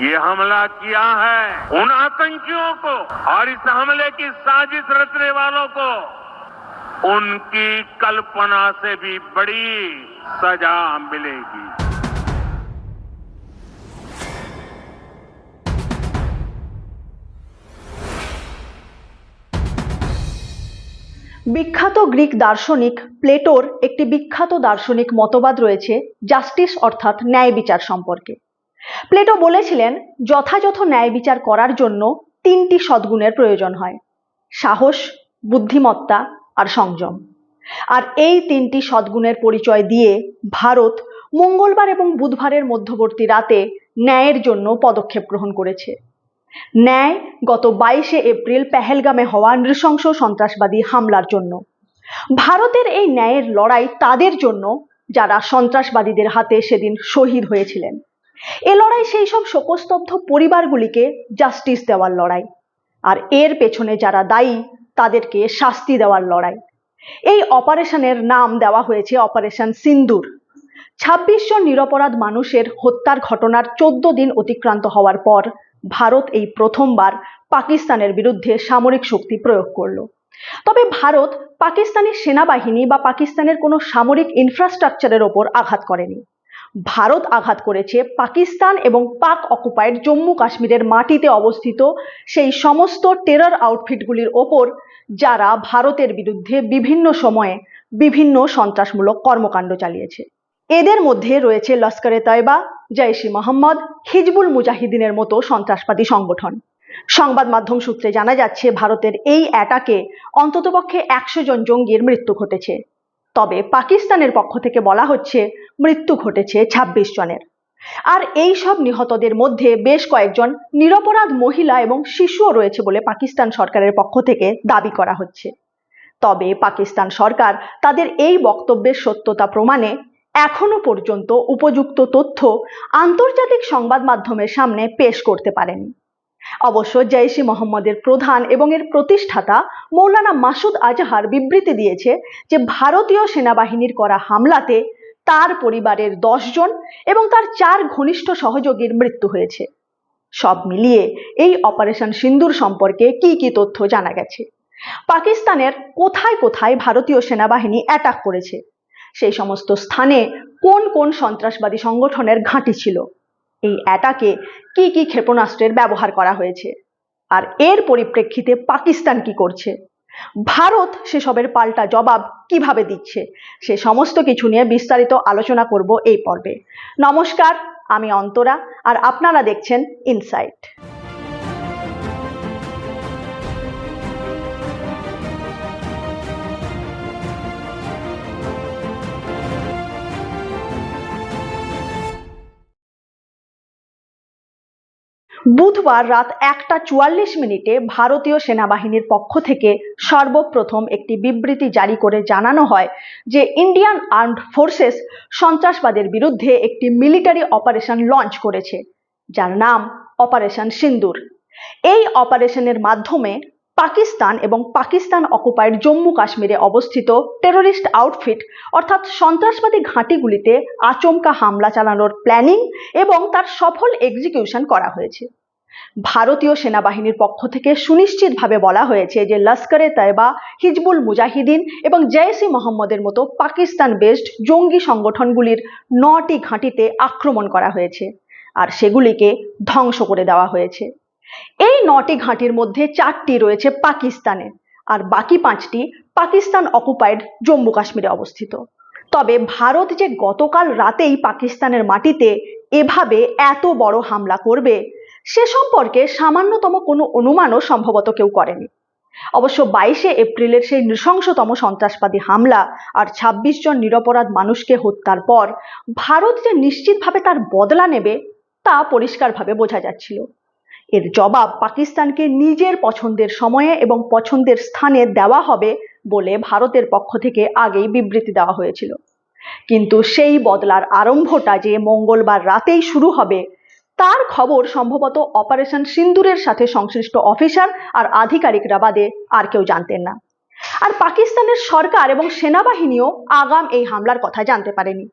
ये हमला किया है उन आतंकियों को और इस हमले की साजिश रचने वालों को उनकी कल्पना से भी बड़ी सजा मिलेगी বিখ্যাত গ্রিক দার্শনিক প্লেটোর একটি বিখ্যাত দার্শনিক মতবাদ রয়েছে জাস্টিস অর্থাৎ ন্যায় বিচার সম্পর্কে প্লেটো বলেছিলেন, যথাযথ ন্যায় বিচার করার জন্য তিনটি সদ্গুণের প্রয়োজন হয়, সাহস, বুদ্ধিমত্তা আর সংযম। আর এই তিনটি সদ্গুণের পরিচয় দিয়ে ভারত মঙ্গলবার এবং বুধবারের মধ্যবর্তী রাতে ন্যায়ের জন্য পদক্ষেপ গ্রহণ করেছে। ন্যায় গত বাইশে এপ্রিল পেহেলগামে হওয়া নৃশংস সন্ত্রাসবাদী হামলার জন্য। ভারতের এই ন্যায়ের লড়াই তাদের জন্য, যারা সন্ত্রাসবাদীদের হাতে সেদিন শহীদ হয়েছিলেন। এ লড়াই সেই সব শোকস্তব্ধ পরিবারগুলিকে জাস্টিস দেওয়ার লড়াই। আর এর পেছনে যারা দায়ী, তাদেরকে শাস্তি দেওয়ার লড়াই। এই অপারেশনের নাম দেওয়া হয়েছে অপারেশন সিন্দুর। ছাব্বিশ জন নিরপরাধ মানুষের হত্যার ঘটনার চোদ্দ দিন অতিক্রান্ত হওয়ার পর ভারত এই প্রথমবার পাকিস্তানের বিরুদ্ধে সামরিক শক্তি প্রয়োগ করল। তবে ভারত পাকিস্তানি সেনাবাহিনী বা পাকিস্তানের কোনো সামরিক ইনফ্রাস্ট্রাকচারের ওপর আঘাত করেনি। ভারত আঘাত করেছে পাকিস্তান এবং পাক অকুপায়েড জম্মু কাশ্মীরের মাটিতে অবস্থিত সেই সমস্ত টেরর আউটফিটগুলির ওপর যারা ভারতের বিরুদ্ধে বিভিন্ন সময়ে বিভিন্ন সন্ত্রাসমূলক কর্মকাণ্ড চালিয়েছে। এদের মধ্যে রয়েছে লস্করে তয়বা, জৈশি মোহাম্মদ, হিজবুল মুজাহিদিনের মতো সন্ত্রাসবাদী সংগঠন। সংবাদ মাধ্যম সূত্রে জানা যাচ্ছে, ভারতের এই অ্যাটাকে অন্ততপক্ষে একশো জন জঙ্গির মৃত্যু ঘটেছে। তবে পাকিস্তানের পক্ষ থেকে বলা হচ্ছে মৃত্যু ঘটেছে ২৬ জনের। আর এই সব নিহতদের মধ্যে বেশ কয়েকজন নিরপরাধ মহিলা এবং শিশুও রয়েছে বলে পাকিস্তান সরকারের পক্ষ থেকে দাবি করা হচ্ছে। তবে পাকিস্তান সরকার তাদের এই বক্তব্যের সত্যতা প্রমাণে এখনও পর্যন্ত উপযুক্ত তথ্য আন্তর্জাতিক সংবাদ মাধ্যমের সামনে পেশ করতে পারেনি। অবশ্য জৈশি মোহাম্মদের প্রধান এবং এর প্রতিষ্ঠাতা মৌলানা মাসুদ আজহার বিবৃতি দিয়েছে যে ভারতীয় সেনাবাহিনীর করা হামলাতে তার পরিবারের জন এবং তার চার ঘনিষ্ঠ সহযোগীর মৃত্যু হয়েছে। সব মিলিয়ে এই অপারেশন সিন্দুর সম্পর্কে কি কি তথ্য জানা গেছে? পাকিস্তানের কোথায় কোথায় ভারতীয় সেনাবাহিনী অ্যাটাক করেছে? সেই সমস্ত স্থানে কোন কোন সন্ত্রাসবাদী সংগঠনের ঘাঁটি ছিল? এই অ্যাটাকে কি কি ক্ষেপণাস্ত্রের ব্যবহার করা হয়েছে? আর এর পরিপ্রেক্ষিতে পাকিস্তান কি করছে? ভারত সেসবের পাল্টা জবাব কীভাবে দিচ্ছে? সে সমস্ত কিছু নিয়ে বিস্তারিত আলোচনা করব এই পর্বে। নমস্কার, আমি অন্তরা, আর আপনারা দেখছেন ইনসাইট বুধবার রাত একটা চুয়াল্লিশ মিনিটে ভারতীয় সেনাবাহিনীর পক্ষ থেকে সর্বপ্রথম একটি বিবৃতি জারি করে জানানো হয় যে ইন্ডিয়ান আর্মড ফোর্সেস সন্ত্রাসবাদের বিরুদ্ধে একটি মিলিটারি অপারেশন লঞ্চ করেছে, যার নাম অপারেশন সিন্দুর। এই অপারেশনের মাধ্যমে পাকিস্তান এবং পাকিস্তান অকুপায়েড জম্মু কাশ্মীরে অবস্থিত টেররিস্ট আউটফিট অর্থাৎ সন্ত্রাসবাদী ঘাঁটিগুলিতে আচমকা হামলা চালানোর প্ল্যানিং এবং তার সফল এক্সিকিউশন করা হয়েছে। ভারতীয় সেনাবাহিনীর পক্ষ থেকে সুনিশ্চিতভাবে বলা হয়েছে যে লস্করে তয়বা হিজবুল মুজাহিদিন এবং জৈসি মোহাম্মদের মতো পাকিস্তান বেসড জঙ্গি সংগঠনগুলির নটি ঘাঁটিতে আক্রমণ করা হয়েছে। আর সেগুলিকে ধ্বংস করে দেওয়া হয়েছে। এই নটি ঘাঁটির মধ্যে চারটি রয়েছে পাকিস্তানে আর বাকি পাঁচটি পাকিস্তান অকুপাইড জম্মু কাশ্মীরে অবস্থিত। তবে ভারত যে গতকাল রাতেই পাকিস্তানের মাটিতে এভাবে এত বড় হামলা করবে, সে সম্পর্কে সামান্যতম কোনো অনুমানও সম্ভবত কেউ করেনি। অবশ্য বাইশে এপ্রিলের সেই নৃশংসতম সন্ত্রাসবাদী হামলা আর ২৬ জন নিরপরাধ মানুষকে হত্যার পর ভারত যে নিশ্চিতভাবে তার বদলা নেবে তা পরিষ্কারভাবে বোঝা যাচ্ছিল। এর জবাব পাকিস্তানকে নিজের পছন্দের সময়ে এবং পছন্দের স্থানে দেওয়া হবে বলে ভারতের পক্ষ থেকে আগেই বিবৃতি দেওয়া হয়েছিল। কিন্তু সেই বদলার আরম্ভটা যে মঙ্গলবার রাতেই শুরু হবে, তার খবর সম্ভবত অপারেশন সিন্দুরের সাথে সংশ্লিষ্ট অফিসার আর আধিকারিকরা বাদে আর কেউ জানতেন না। আর পাকিস্তানের সরকার এবং সেনাবাহিনীও আগাম এই হামলার কথা জানতে পারেনি।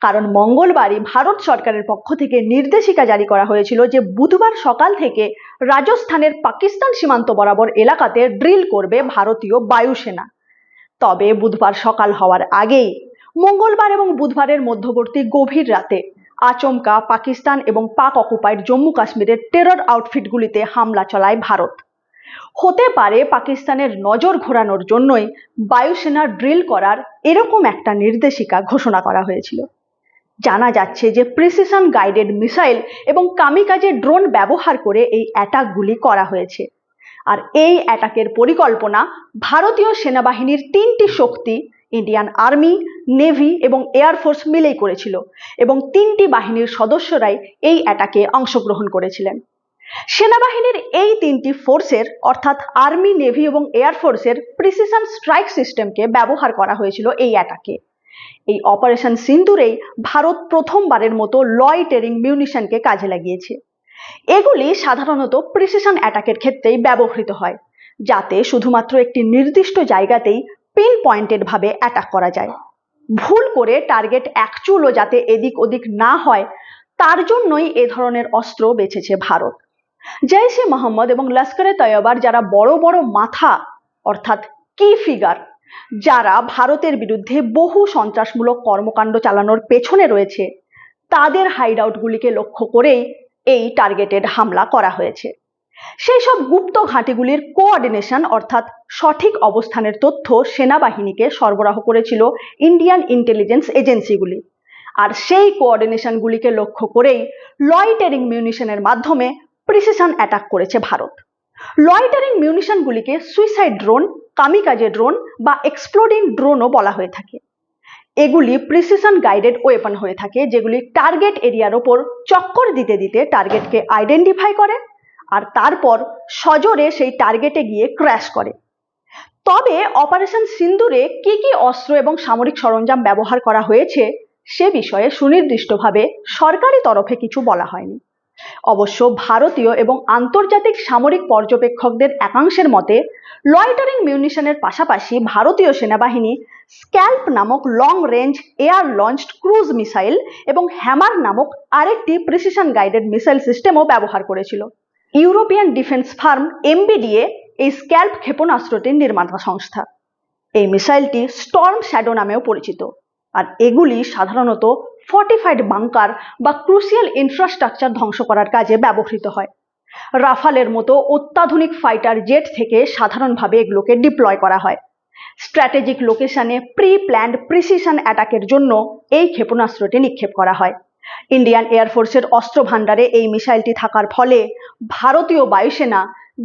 কারণ মঙ্গলবারই ভারত সরকারের পক্ষ থেকে নির্দেশিকা জারি করা হয়েছিল যে বুধবার সকাল থেকে রাজস্থানের পাকিস্তান সীমান্ত বরাবর এলাকাতে ড্রিল করবে ভারতীয় বায়ুসেনা। তবে বুধবার সকাল হওয়ার আগেই, মঙ্গলবার এবং বুধবারের মধ্যবর্তী গভীর রাতে আচমকা পাকিস্তান এবং পাক অকুপাইড জম্মু কাশ্মীরের টেরর আউটফিটগুলিতে হামলা চালায় ভারত। হতে পারে পাকিস্তানের নজর ঘোরানোর জন্যই বায়ুসেনা ড্রিল করার এরকম একটা নির্দেশিকা ঘোষণা করা হয়েছিল। জানা যাচ্ছে যে প্রিসিশন গাইডেড মিসাইল এবং কামিকাজে ড্রোন ব্যবহার করে এই অ্যাটাকগুলি করা হয়েছে। আর এই অ্যাটাকের পরিকল্পনা ভারতীয় সেনাবাহিনীর তিনটি শক্তি, ইন্ডিয়ান আর্মি, নেভি এবং এয়ারফোর্স মিলেই করেছিল এবং তিনটি বাহিনীর সদস্যরাই এই অ্যাটাকে অংশগ্রহণ করেছিলেন। সেনাবাহিনীর এই তিনটি ফোর্সের, অর্থাৎ আর্মি, নেভি এবং এয়ারফোর্সের প্রিসিশন স্ট্রাইক সিস্টেমকে ব্যবহার করা হয়েছিল এই অ্যাটাকে। এই অপারেশন সিন্দুরেই ভারত প্রথমবারের মতো লয়টেরিং মিউনিশনকে কাজে লাগিয়েছে। এগুলি সাধারণত প্রিসিশন অ্যাটাকের ক্ষেত্রেই ব্যবহৃত হয়, যাতে শুধুমাত্র একটি নির্দিষ্ট জায়গাতেই পিন পয়েন্টেড ভাবে অ্যাটাক করা যায়। ভুল করে টার্গেট একচুলও যাতে এদিক ওদিক না হয়, তার জন্যই এ ধরনের অস্ত্র বেছেছে ভারত। জৈশে মোহাম্মদ এবং লস্করে তৈয়বার যারা বড় বড় মাথা, অর্থাৎ কি ফিগার যারা ভারতের বিরুদ্ধে বহু সন্ত্রাসমূলক কর্মকাণ্ড চালানোর পেছনে রয়েছে, তাদের হাইড আউটগুলিকে লক্ষ্য করেই এই টার্গেটেড হামলা করা হয়েছে। সেই সব গুপ্ত ঘাঁটিগুলির কোঅর্ডিনেশন অর্থাৎ সঠিক অবস্থানের তথ্য সেনাবাহিনীকে সরবরাহ করেছিল ইন্ডিয়ান ইন্টেলিজেন্স এজেন্সিগুলি আর সেই কোঅর্ডিনেশনগুলিকে লক্ষ্য করেই লয়টেরিং মিউনিশনের মাধ্যমে প্রিসিশন অ্যাটাক করেছে ভারত। লয়টারিং মিউনিশনগুলিকে সুইসাইড ড্রোন কামিকাজে ড্রোন বা এক্সপ্লোডিং ড্রোনও বলা হয়ে থাকে। এগুলি প্রিসিশন গাইডেড ওয়েপন হয়ে থাকে, যেগুলি টার্গেট এরিয়ার ওপর চক্কর দিতে দিতে টার্গেটকে আইডেন্টিফাই করে আর তারপর সজোরে সেই টার্গেটে গিয়ে ক্র্যাশ করে। তবে অপারেশন সিন্দুরে কি কি অস্ত্র এবং সামরিক সরঞ্জাম ব্যবহার করা হয়েছে, সে বিষয়ে সুনির্দিষ্টভাবে সরকারি তরফে কিছু বলা হয়নি। অবশ্য ভারতীয় এবং আন্তর্জাতিক সামরিক পর্যবেক্ষকদের একাংশের মতে লয়টারিং মিউনিশনের পাশাপাশি ভারতীয় সেনাবাহিনী স্ক্যাল্প নামক long range air launched cruise missile এবং হ্যামার নামক আরেকটি প্রিসিশন গাইডেড মিসাইল সিস্টেমও ব্যবহার করেছিল। ইউরোপিয়ান ডিফেন্স ফার্ম এমবিডিএ এই স্ক্যাল্প ক্ষেপণাস্ত্রটির নির্মাতা সংস্থা। এই মিসাইলটি স্টর্ম শ্যাডো নামেও পরিচিত। আর এগুলি সাধারণত ফর্টিফাইড বাংকার বা ক্রুশিয়াল ইনফ্রাস্ট্রাকচার ধ্বংস করার কাজে ব্যবহৃত হয়। রাফালের মতো অত্যাধুনিক ফাইটার জেট থেকে সাধারণভাবে এগুলোকে ডিপ্লয় করা হয়। স্ট্র্যাটেজিক লোকেশনে প্রি প্ল্যান্ড প্রিসিশন অ্যাটাকের জন্য এই ক্ষেপণাস্ত্রটি নিক্ষেপ করা হয়। ইন্ডিয়ান এয়ারফোর্সের অস্ত্র ভাণ্ডারে এই মিসাইলটি থাকার ফলে ভারতীয় বায়ুসেনা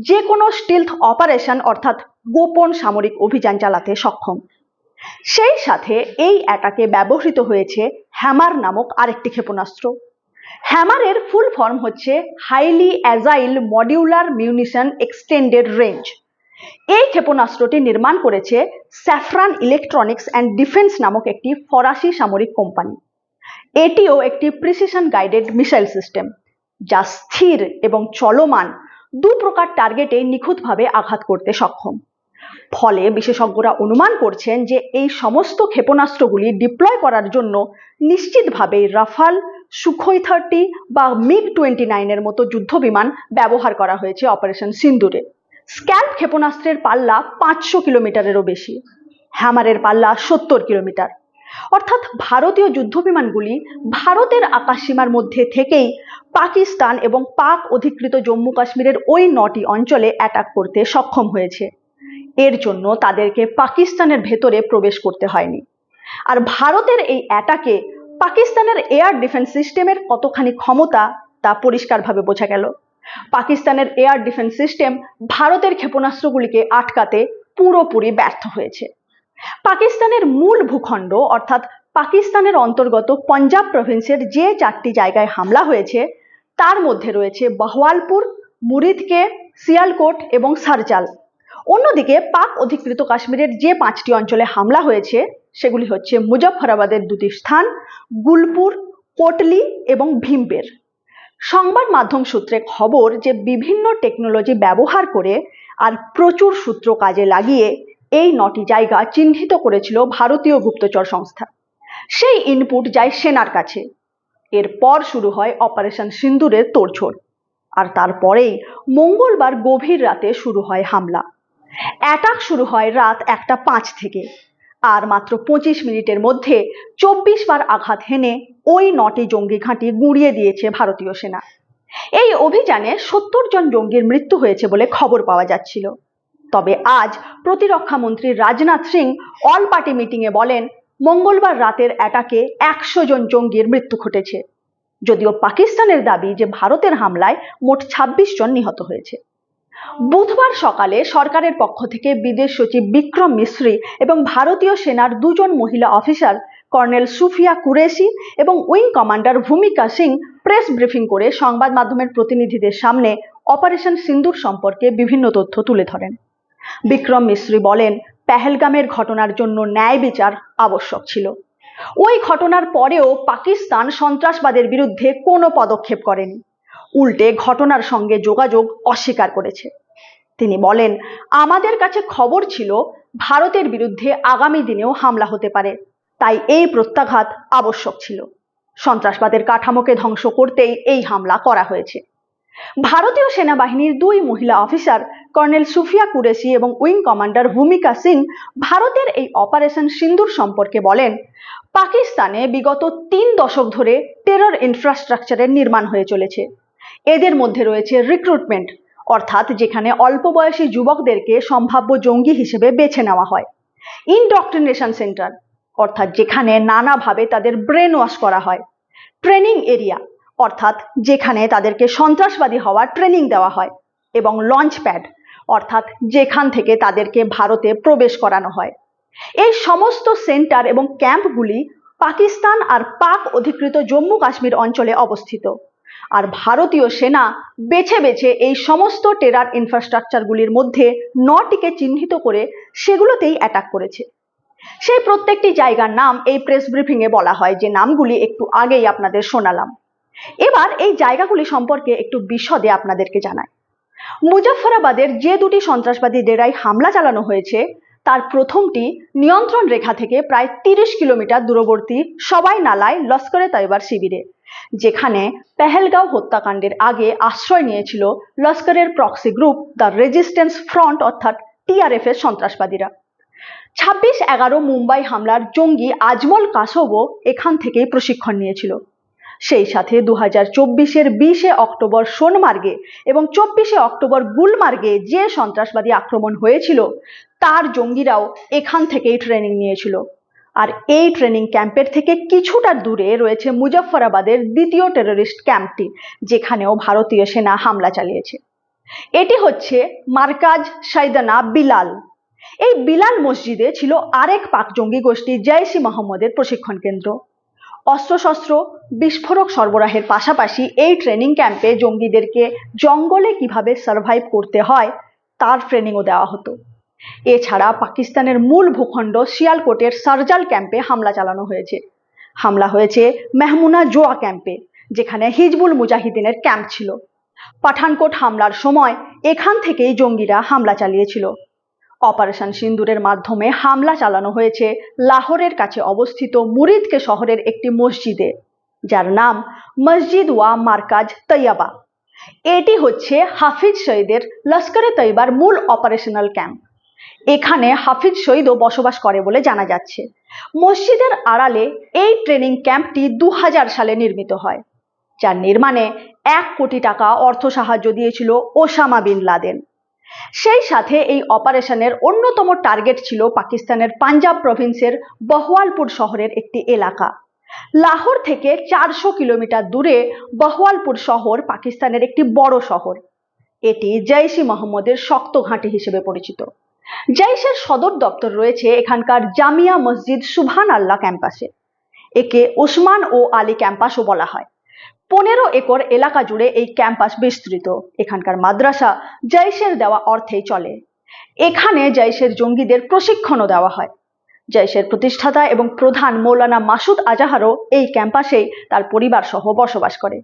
যে কোনো স্টিলথ অপারেশন অর্থাৎ গোপন সামরিক অভিযান চালাতে সক্ষম। সেই সাথে এই অ্যাটাকে ব্যবহৃত হয়েছে হ্যামার নামক আরেকটি ক্ষেপণাস্ত্র। হ্যামারের ফুল ফর্ম হচ্ছে highly agile modular munition extended range. এই ক্ষেপণাস্ত্রটি নির্মাণ করেছে স্যাফরান ইলেকট্রনিক্স অ্যান্ড ডিফেন্স নামক একটি ফরাসি সামরিক কোম্পানি। এটিও একটি প্রিসিশন গাইডেড মিসাইল সিস্টেম, যা স্থির এবং চলমান দু প্রকার টার্গেটে নিখুঁতভাবে আঘাত করতে সক্ষম। ফলে বিশেষজ্ঞরা অনুমান করছেন যে এই সমস্ত ক্ষেপণাস্ত্রগুলি ডিপ্লয় করার জন্য নিশ্চিতভাবে রাফাল সুখই থার্টি বা মিগ টোয়েন্টি নাইনের মতো যুদ্ধবিমান ব্যবহার করা হয়েছে অপারেশন সিন্দুরে। স্ক্যাল্প ক্ষেপণাস্ত্রের পাল্লা পাঁচশো কিলোমিটারেরও বেশি। হ্যামারের পাল্লা সত্তর কিলোমিটার। অর্থাৎ ভারতীয় যুদ্ধবিমানগুলি ভারতের আকাশসীমার মধ্যে থেকেই পাকিস্তান এবং পাক অধিকৃত জম্মু কাশ্মীরের ওই নটি অঞ্চলে অ্যাটাক করতে সক্ষম হয়েছে। এর জন্য তাদেরকে পাকিস্তানের ভেতরে প্রবেশ করতে হয়নি। আর ভারতের এই অ্যাটাকে পাকিস্তানের এয়ার ডিফেন্স সিস্টেমের কতখানি ক্ষমতা তা পরিষ্কারভাবে বোঝা গেল। পাকিস্তানের এয়ার ডিফেন্স সিস্টেম ভারতের ক্ষেপণাস্ত্রগুলিকে আটকাতে পুরোপুরি ব্যর্থ হয়েছে। পাকিস্তানের মূল ভূখণ্ড, অর্থাৎ পাকিস্তানের অন্তর্গত পঞ্জাব প্রভিন্সের যে চারটি জায়গায় হামলা হয়েছে, তার মধ্যে রয়েছে বাহওয়ালপুর, মুরিদকে সিয়ালকোট এবং সারজাল। অন্যদিকে পাক অধিকৃত কাশ্মীরের যে পাঁচটি অঞ্চলে হামলা হয়েছে, সেগুলি হচ্ছে মুজফফরাবাদের দুটি স্থান, গুলপুর, কোটলি এবং ভীমবের সংবাদ মাধ্যম সূত্রে খবর যে বিভিন্ন টেকনোলজি ব্যবহার করে আর প্রচুর সূত্র কাজে লাগিয়ে এই নটি জায়গা চিহ্নিত করেছিল ভারতীয় গুপ্তচর সংস্থা। সেই ইনপুট যায় সেনার কাছে। এরপর শুরু হয় অপারেশন সিন্দুরের তোড়জোড়। আর তারপরেই মঙ্গলবার গভীর রাতে শুরু হয় হামলা। অ্যাটাক শুরু হয় রাত একটা পাঁচ থেকে। আর মাত্র পঁচিশ মিনিটের মধ্যে চব্বিশ বার আঘাত হেনে ওই নটি জঙ্গি ঘাঁটি গুঁড়িয়ে দিয়েছে ভারতীয় সেনা। এই অভিযানে সত্তর জন জঙ্গির মৃত্যু হয়েছে বলে খবর পাওয়া যাচ্ছিল। তবে আজ প্রতিরক্ষা মন্ত্রী রাজনাথ সিং অল পার্টি মিটিংয়ে বলেন, মঙ্গলবার রাতের অ্যাটাকে একশো জন জঙ্গির মৃত্যু ঘটেছে। যদিও পাকিস্তানের দাবি যে ভারতের হামলায় মোট ২৬ জন নিহত হয়েছে। বুধবার সকালে সরকারের পক্ষ থেকে বিদেশ সচিব বিক্রম মিশ্রি এবং ভারতীয় সেনার দুজন মহিলা অফিসার, কর্নেল সুফিয়া কুরেশি এবং উইং কমান্ডার ভূমিকা সিং প্রেস ব্রিফিং করে সংবাদ মাধ্যমের প্রতিনিধিদের সামনে অপারেশন সিন্দুর সম্পর্কে বিভিন্ন তথ্য তুলে ধরেন। বিক্রম মিশ্রি বলেন, পেহেলগামের ঘটনার জন্য ন্যায় বিচার আবশ্যক ছিল। ওই ঘটনার পরেও পাকিস্তান সন্ত্রাসবাদের বিরুদ্ধে কোনো পদক্ষেপ করেনি। উল্টে ঘটনার সঙ্গে যোগাযোগ অস্বীকার করেছে। তিনি বলেন, আমাদের কাছে খবর ছিল, ভারতের বিরুদ্ধে আগামী দিনেও হামলা হতে পারে। তাই এই প্রত্যাঘাত আবশ্যক ছিল। সন্ত্রাসবাদের কাঠামোকে ধ্বংস করতেই এই হামলা করা হয়েছে। ভারতীয় সেনাবাহিনীর দুই মহিলা অফিসার, কর্নেল সুফিয়া কুরেশি এবং উইং কমান্ডার ভূমিকা সিং, ভারতের এই অপারেশন সিন্দুর সম্পর্কে বলেন, পাকিস্তানে বিগত তিন দশক ধরে টেরর ইনফ্রাস্ট্রাকচারের নির্মাণ হয়ে চলেছে। এদের মধ্যে রয়েছে রিক্রুটমেন্ট অর্থাৎ যেখানে অল্প বয়সী যুবকদেরকে সম্ভাব্য জঙ্গি হিসেবে বেছে নেওয়া হয়। ইনডক্ট্রিনেশন সেন্টার অর্থাৎ যেখানে নানাভাবে তাদের ব্রেন ওয়াশ করা হয়। ট্রেনিং এরিয়া অর্থাৎ যেখানে তাদেরকে সন্ত্রাসবাদী হওয়ার ট্রেনিং দেওয়া হয় এবং লঞ্চ প্যাড অর্থাৎ যেখান থেকে তাদেরকে ভারতে প্রবেশ করানো হয়। এই সমস্ত সেন্টার এবং ক্যাম্পগুলি পাকিস্তান আর পাক অধিকৃত জম্মু কাশ্মীর অঞ্চলে অবস্থিত। আর ভারতীয় সেনা বেছে বেছে এই সমস্ত টেরার ইনফ্রাস্ট্রাকচারগুলির মধ্যে নটিকে চিহ্নিত করে সেগুলোতেই অ্যাটাক করেছে। সেই প্রত্যেকটি জায়গার নাম এই প্রেস ব্রিফিংয়ে বলা হয়, যে নামগুলি একটু আগেই আপনাদের শোনালাম। এবার এই জায়গাগুলি সম্পর্কে একটু বিশদে আপনাদেরকে জানাই। মুজাফফরাবাদের যে দুটি সন্ত্রাসবাদী ডেরায় হামলা চালানো হয়েছে, তার প্রথমটি নিয়ন্ত্রণ রেখা থেকে প্রায় তিরিশ কিলোমিটার দূরবর্তী সবাই নালায় লস্করে তৈবার শিবিরে। যেখানে পেহেলগাঁও হত্যাকাণ্ডের আগে আশ্রয় নিয়েছিল লস্করের proxy group the resistance front অর্থাৎ টিআরএফ এর সন্ত্রাসবাদীরা। ছাব্বিশ এগারো মুম্বাই হামলার জঙ্গি আজমল কাসবও এখান থেকেই প্রশিক্ষণ নিয়েছিল। সেই সাথে দু হাজার চব্বিশের বিশে অক্টোবর সোনমার্গে এবং চব্বিশে অক্টোবর গুলমার্গে যে সন্ত্রাসবাদী আক্রমণ হয়েছিল, তার জঙ্গিরাও এখান থেকেই ট্রেনিং নিয়েছিল। আর এই ট্রেনিং ক্যাম্পের থেকে কিছুটা দূরে রয়েছে মুজফ্ফরাবাদের দ্বিতীয় টেররিস্ট ক্যাম্পটি যেখানেও ভারতীয় সেনা হামলা চালিয়েছে। এটি হচ্ছে মার্কাজ সাইদানা বিলাল। এই বিলাল মসজিদে ছিল আরেক পাক জঙ্গি গোষ্ঠী জয়সি মোহাম্মদের প্রশিক্ষণ কেন্দ্র। অস্ত্রশস্ত্র, বিস্ফোরক সরবরাহের পাশাপাশি এই ট্রেনিং ক্যাম্পে জঙ্গিদেরকে জঙ্গলে কীভাবে সার্ভাইভ করতে হয়, তার ট্রেনিংও দেওয়া হতো। এছাড়া পাকিস্তানের মূল ভূখণ্ড শিয়ালকোটের সার্জাল ক্যাম্পে হামলা চালানো হয়েছে। হামলা হয়েছে মেহমুনা জোয়া ক্যাম্পে, যেখানে হিজবুল মুজাহিদিনের ক্যাম্প ছিল। পাঠানকোট হামলার সময় এখান থেকেই জঙ্গিরা হামলা চালিয়েছিল। অপারেশন সিন্দুরের মাধ্যমে হামলা চালানো হয়েছে লাহোরের কাছে অবস্থিত মুরিদকে শহরের একটি মসজিদে, যার নাম মসজিদ ওয়া মার্কাজ তৈয়াবা। এটি হচ্ছে হাফিজ সঈদের লস্করে তৈবার মূল অপারেশনাল ক্যাম্প। এখানে হাফিজ শহীদও বসবাস করে বলে জানা যাচ্ছে। মসজিদের আড়ালে এই ট্রেনিং ক্যাম্পটি দু হাজার সালে নির্মিত হয়, যার নির্মাণে এক কোটি টাকা অর্থ সাহায্য দিয়েছিল ওসামা বিন লাদেন। সেই সাথে এই অপারেশনের অন্যতম টার্গেট ছিল পাকিস্তানের পাঞ্জাব প্রভিন্সের বহওয়ালপুর শহরের একটি এলাকা। লাহোর থেকে চারশো কিলোমিটার দূরে বহওয়ালপুর শহর পাকিস্তানের একটি বড় শহর। এটি জৈশি মোহাম্মদের শক্ত ঘাঁটি হিসেবে পরিচিত। জৈশের সদর দপ্তর রয়েছে এখানকার জামিয়া মসজিদ সুবহান আল্লাহ ক্যাম্পাসে। একে ওসমান ও আলী ক্যাম্পাসও বলা হয়। পনেরো একর এলাকা জুড়ে এই ক্যাম্পাস বিস্তৃত। এখানকার মাদ্রাসা জৈশের দেওয়া অর্থেই চলে। এখানে জাইশের জঙ্গিদের প্রশিক্ষণও দেওয়া হয়। জৈশের প্রতিষ্ঠাতা এবং প্রধান মৌলানা মাসুদ আজাহারও এই ক্যাম্পাসেই তার পরিবার সহ বসবাস করে।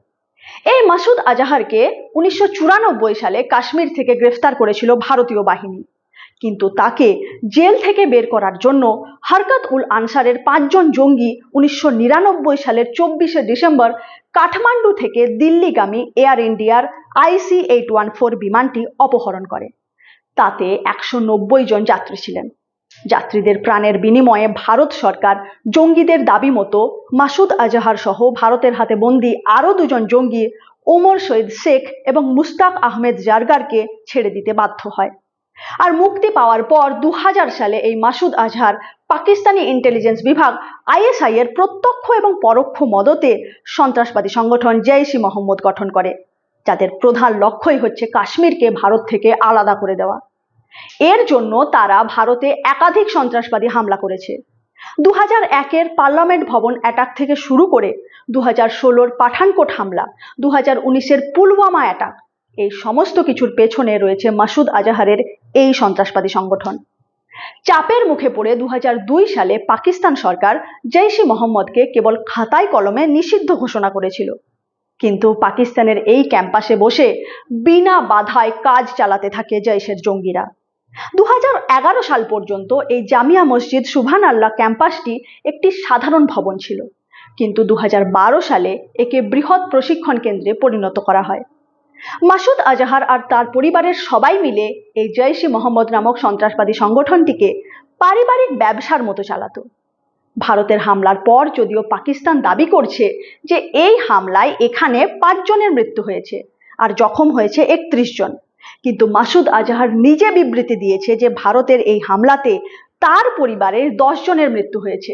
এই মাসুদ আজাহারকে উনিশশো চুরানব্বই সালে কাশ্মীর থেকে গ্রেফতার করেছিল ভারতীয় বাহিনী। কিন্তু তাকে জেল থেকে বের করার জন্য হরকত উল আনসারের পাঁচজন জঙ্গি উনিশশো নিরানব্বই সালের চব্বিশে ডিসেম্বর কাঠমান্ডু থেকে দিল্লিগামী এয়ার ইন্ডিয়ার আইসি এইট ওয়ান ফোর বিমানটি অপহরণ করে। তাতে একশো নব্বই জন যাত্রী ছিলেন। যাত্রীদের প্রাণের বিনিময়ে ভারত সরকার জঙ্গিদের দাবি মতো মাসুদ আজাহার সহ ভারতের হাতে বন্দি আরও দুজন জঙ্গি ওমর শহীদ শেখ এবং মুস্তাক আহমেদ জারগারকে ছেড়ে দিতে বাধ্য হয়। আর মুক্তি পাওয়ার পর দু হাজার সালে এই মাসুদ আজহার পাকিস্তানি ইন্টেলিজেন্স বিভাগ আইএসআই এর প্রত্যক্ষ এবং পরোক্ষ মদতে সন্ত্রাসবাদী সংগঠন জেইসি মোহাম্মদ গঠন করে, যাদের প্রধান লক্ষ্যই হচ্ছে কাশ্মীরকে ভারত থেকে আলাদা করে দেওয়া। এর জন্য তারা ভারতে একাধিক সন্ত্রাসবাদী হামলা করেছে। দু হাজার একের পার্লামেন্ট ভবন অ্যাটাক থেকে শুরু করে দু হাজার ষোলোর পাঠানকোট হামলা দু হাজার উনিশের পুলওয়ামা অ্যাটাক, এই সমস্ত কিছুর পেছনে রয়েছে মাসুদ আজাহারের এই সন্ত্রাসবাদী সংগঠন। চাপের মুখে পড়ে দু হাজার দুই সালে পাকিস্তান সরকার জৈশ মোহাম্মদকে কেবল খাতায় কলমে নিষিদ্ধ ঘোষণা করেছিল। কিন্তু পাকিস্তানের এই ক্যাম্পাসে বসে বিনা বাধায় কাজ চালাতে থাকে জৈশের জঙ্গিরা। দু হাজার এগারো সাল পর্যন্ত এই জামিয়া মসজিদ সুভান আল্লাহ ক্যাম্পাসটি একটি সাধারণ ভবন ছিল। কিন্তু দু হাজার বারো সালে একে বৃহৎ প্রশিক্ষণ কেন্দ্রে পরিণত করা হয়। মাসুদ আজাহার আর তার পরিবারের সবাই মিলে এই জৈশি মোহাম্মদ নামক সন্ত্রাসবাদী সংগঠনটিকে পারিবারিক ব্যবসার মতো চালাতো। ভারতের হামলার পর যদিও পাকিস্তান দাবি করছে যে এই হামলায় এখানে পাঁচজনের মৃত্যু হয়েছে আর জখম হয়েছে একত্রিশ জন। কিন্তু মাসুদ আজাহার নিজে বিবৃতি দিয়েছে যে ভারতের এই হামলাতে তার পরিবারের দশ জনের মৃত্যু হয়েছে।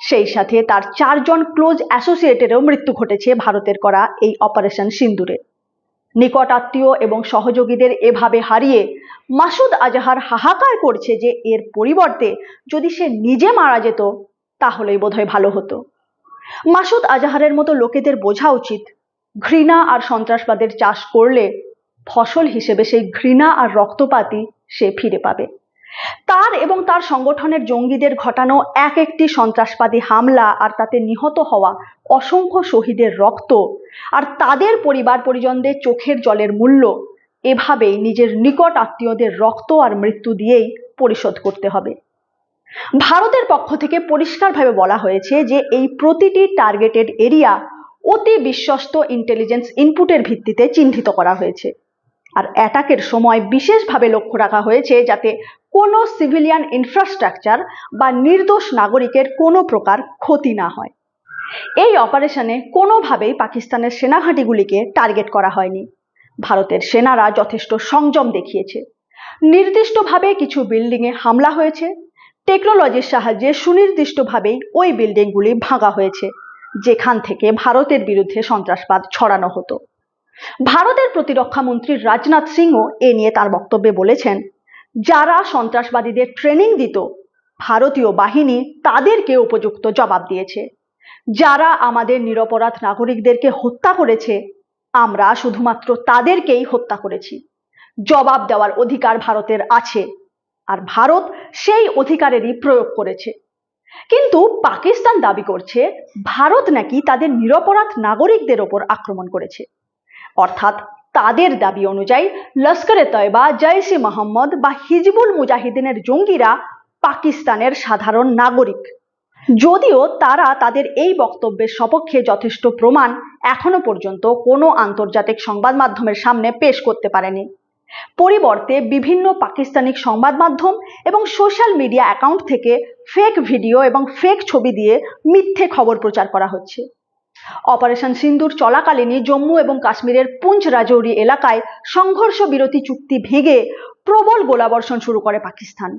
সেই সাথে তার চারজন ক্লোজ অ্যাসোসিয়েটেরও মৃত্যু ঘটেছে ভারতের করা এই অপারেশন সিন্দুরে। নিকট আত্মীয় এবং সহযোগীদের এভাবে হারিয়ে মাসুদ আজাহার হাহাকার করছে যে এর পরিবর্তে যদি সে নিজে মারা যেত, তাহলেই বোধহয় ভালো হতো। মাসুদ আজাহারের মতো লোকেদের বোঝা উচিত, ঘৃণা আর সন্ত্রাসবাদের চাষ করলে ফসল হিসেবে সেই ঘৃণা আর রক্তপাতই সে ফিরে পাবে। তার এবং তার সংগঠনের জঙ্গিদের ঘটানো এক একটি সন্ত্রাসবাদী হামলা আর তাতে নিহত হওয়া অসংখ্য শহীদের রক্ত আর তাদের পরিবার পরিজনদের চোখের জলের মূল্য। এভাবেই নিজের নিকট আত্মীয়দের রক্ত আর মৃত্যু দিয়েই পরিশোধ করতে হবে। ভারতের পক্ষ থেকে পরিষ্কারভাবে বলা হয়েছে যে এই প্রতিটি টার্গেটেড এরিয়া অতি বিশ্বস্ত ইন্টেলিজেন্স ইনপুটের ভিত্তিতে চিহ্নিত করা হয়েছে। আর অ্যাটাকের সময় বিশেষভাবে লক্ষ্য রাখা হয়েছে যাতে কোনো সিভিলিয়ান ইনফ্রাস্ট্রাকচার বা নির্দোষ নাগরিকের কোনো প্রকার ক্ষতি না হয়। এই অপারেশনে কোনোভাবেই পাকিস্তানের সেনাঘাঁটিগুলিকে টার্গেট করা হয়নি। ভারতের সেনারা যথেষ্ট সংযম দেখিয়েছে। নির্দিষ্টভাবে কিছু বিল্ডিংয়ে হামলা হয়েছে। টেকনোলজির সাহায্যে সুনির্দিষ্টভাবেই ওই বিল্ডিংগুলি ভাঙা হয়েছে, যেখান থেকে ভারতের বিরুদ্ধে সন্ত্রাসবাদ ছড়ানো হতো। ভারতের প্রতিরক্ষা মন্ত্রী রাজনাথ সিংও এ নিয়ে তার বক্তব্যে বলেছেন, যারা সন্ত্রাসবাদীদের ট্রেনিং দিত, ভারতীয় বাহিনী তাদেরকে উপযুক্ত জবাব দিয়েছে। যারা আমাদের নিরপরাধ নাগরিকদেরকে হত্যা করেছে, আমরা শুধুমাত্র তাদেরকেই হত্যা করেছি। জবাব দেওয়ার অধিকার ভারতের আছে, আর ভারত সেই অধিকারেরই প্রয়োগ করেছে। কিন্তু পাকিস্তান দাবি করছে, ভারত নাকি তাদের নিরপরাধ নাগরিকদের ওপর আক্রমণ করেছে। অর্থাৎ তাদের দাবি অনুযায়ী লস্করে তয়বা জৈশে মোহাম্মদ বা হিজবুল মুজাহিদিনের জঙ্গিরা পাকিস্তানের সাধারণ নাগরিক। যদিও তারা তাদের এই বক্তব্যের সপক্ষে যথেষ্ট প্রমাণ এখনও পর্যন্ত কোনো আন্তর্জাতিক সংবাদ মাধ্যমের সামনে পেশ করতে পারেনি। পরিবর্তে বিভিন্ন পাকিস্তানি সংবাদ মাধ্যম এবং সোশ্যাল মিডিয়া অ্যাকাউন্ট থেকে ফেক ভিডিও এবং ফেক ছবি দিয়ে মিথ্যে খবর প্রচার করা হচ্ছে। অপারেশন সিন্দুর চলাকালীনই জম্মু এবং কাশ্মীরের পুঞ্চ রাজৌরি এলাকায় সংঘর্ষ বিরতি চুক্তি ভেঙে প্রবল গোলাবর্ষণ শুরু করে পাকিস্তান।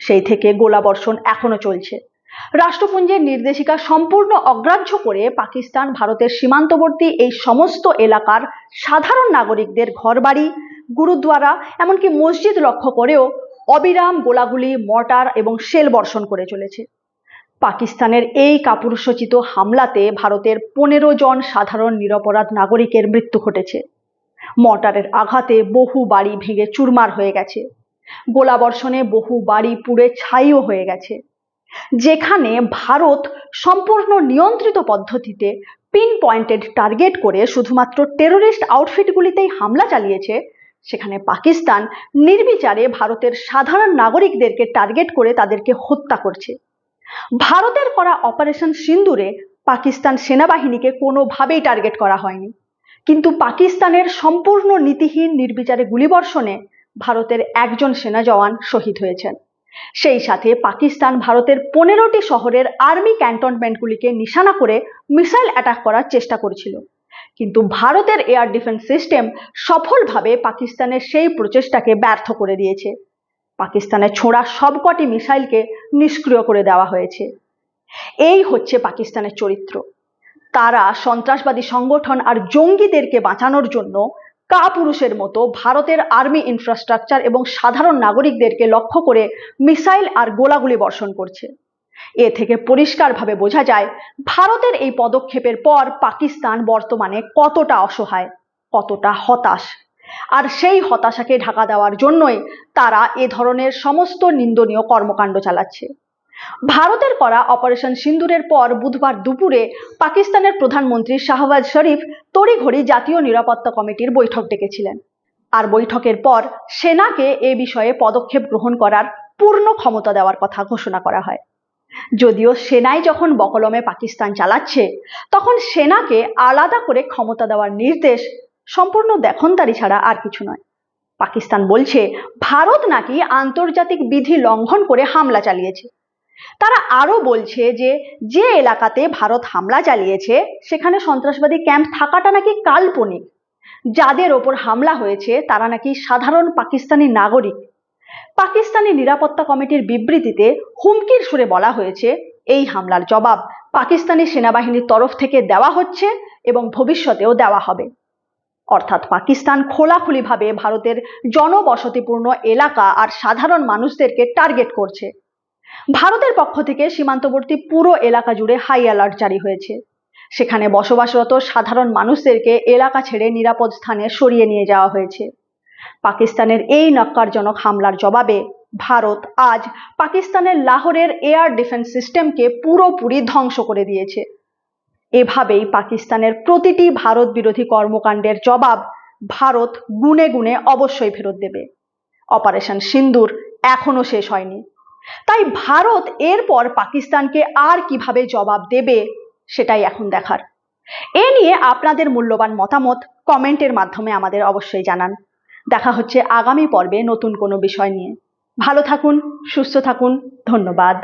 সেই থেকে গোলাবর্ষণ এখনও চলছে। রাষ্ট্রপুঞ্জের নির্দেশিকা সম্পূর্ণ অগ্রাহ্য করে পাকিস্তান ভারতের সীমান্তবর্তী এই সমস্ত এলাকার সাধারণ নাগরিকদের ঘরবাড়ি, গুরুদ্বারা, এমনকি মসজিদ লক্ষ্য করেও অবিরাম গোলাগুলি, মর্টার এবং শেল বর্ষণ করে চলেছে। পাকিস্তানের এই কাপুরুষোচিত হামলাতে ভারতের পনেরো জন সাধারণ নিরপরাধ নাগরিকের মৃত্যু ঘটেছে। মর্টারের আঘাতে বহু বাড়ি ভেঙে চুরমার হয়ে গেছে। গোলাবর্ষণে বহু বাড়ি পুড়ে ছাইও হয়ে গেছে। যেখানে ভারত সম্পূর্ণ নিয়ন্ত্রিত পদ্ধতিতে পিন পয়েন্টেড টার্গেট করে শুধুমাত্র টেরোরিস্ট আউটফিটগুলিতেই হামলা চালিয়েছে, সেখানে পাকিস্তান নির্বিচারে ভারতের সাধারণ নাগরিকদেরকে টার্গেট করে তাদেরকে হত্যা করছে। ভারতের করা অপারেশন সিন্দুরে পাকিস্তান সেনাবাহিনীকে কোনোভাবেই টার্গেট করা হয়নি। কিন্তু পাকিস্তানের সম্পূর্ণ নীতিহীন নির্বিচারে গুলিবর্ষণে ভারতের একজন সেনা জওয়ান শহীদ হয়েছেন। সেই সাথে পাকিস্তান ভারতের পনেরোটি শহরের আর্মি ক্যান্টনমেন্টগুলিকে নিশানা করে মিসাইল অ্যাটাক করার চেষ্টা করেছিল। কিন্তু ভারতের এয়ার ডিফেন্স সিস্টেম সফলভাবে পাকিস্তানের সেই প্রচেষ্টাকে ব্যর্থ করে দিয়েছে। পাকিস্তানের ছোড়া সবকটি মিসাইলকে নিষ্ক্রিয় করে দেওয়া হয়েছে। এই হচ্ছে পাকিস্তানের চরিত্র। তারা সন্ত্রাসবাদী সংগঠন আর জঙ্গিদেরকে বাঁচানোর জন্য কাপুরুষের মতো ভারতের আর্মি ইনফ্রাস্ট্রাকচার এবং সাধারণ নাগরিকদেরকে লক্ষ্য করে মিসাইল আর গোলাগুলি বর্ষণ করছে। এ থেকে পরিষ্কারভাবে বোঝা যায়, ভারতের এই পদক্ষেপের পর পাকিস্তান বর্তমানে কতটা অসহায়, কতটা হতাশ। আর সেই হতাশাকে ঢাকা দেওয়ার জন্যই তারা এ ধরনের সমস্ত নিন্দনীয় কর্মকাণ্ড চালাচ্ছে। ভারতের করা অপারেশন সিন্দুরের পর বুধবার দুপুরে পাকিস্তানের প্রধানমন্ত্রী শাহবাজ শরীফ তড়িঘড়ি জাতীয় নিরাপত্তা কমিটির বৈঠক ডেকেছিলেন। আর বৈঠকের পর সেনাকে এ বিষয়ে পদক্ষেপ গ্রহণ করার পূর্ণ ক্ষমতা দেওয়ার কথা ঘোষণা করা হয়। যদিও সেনাই যখন বকলমে পাকিস্তান চালাচ্ছে, তখন সেনাকে আলাদা করে ক্ষমতা দেওয়ার নির্দেশ সম্পূর্ণ দেখনদারি ছাড়া আর কিছু নয়। পাকিস্তান বলছে, ভারত নাকি আন্তর্জাতিক বিধি লঙ্ঘন করে হামলা চালিয়েছে। তারা আরও বলছে যে যে এলাকাতে ভারত হামলা চালিয়েছে, সেখানে সন্ত্রাসবাদী ক্যাম্প থাকাটা নাকি কাল্পনিক। যাদের ওপর হামলা হয়েছে, তারা নাকি সাধারণ পাকিস্তানি নাগরিক। পাকিস্তানি নিরাপত্তা কমিটির বিবৃতিতে হুমকির সুরে বলা হয়েছে, এই হামলার জবাব পাকিস্তানি সেনাবাহিনীর তরফ থেকে দেওয়া হচ্ছে এবং ভবিষ্যতেও দেওয়া হবে। অর্থাৎ পাকিস্তান খোলাখুলিভাবে ভারতের জনবসতিপূর্ণ এলাকা আর সাধারণ মানুষদেরকে টার্গেট করছে। ভারতের পক্ষ থেকে সীমান্তবর্তী পুরো এলাকা জুড়ে হাই অ্যালার্ট জারি হয়েছে। সেখানে বসবাসরত সাধারণ মানুষদেরকে এলাকা ছেড়ে নিরাপদ স্থানে সরিয়ে নিয়ে যাওয়া হয়েছে। পাকিস্তানের এই নক্কারজনক হামলার জবাবে ভারত আজ পাকিস্তানের লাহোরের এয়ার ডিফেন্স সিস্টেমকে পুরোপুরি ধ্বংস করে দিয়েছে। এভাবেই পাকিস্তানের প্রতিটি ভারত বিরোধী কর্মকাণ্ডের জবাব ভারত গুনে গুনে অবশ্যই ফেরত দেবে। অপারেশন সিন্দুর এখনও শেষ হয়নি। তাই ভারত এরপর পাকিস্তানকে আর কীভাবে জবাব দেবে সেটাই এখন দেখার। এ নিয়ে আপনাদের মূল্যবান মতামত কমেন্টের মাধ্যমে আমাদের অবশ্যই জানান। দেখা হচ্ছে আগামী পর্বে নতুন কোনো বিষয় নিয়ে। ভালো থাকুন, সুস্থ থাকুন, ধন্যবাদ।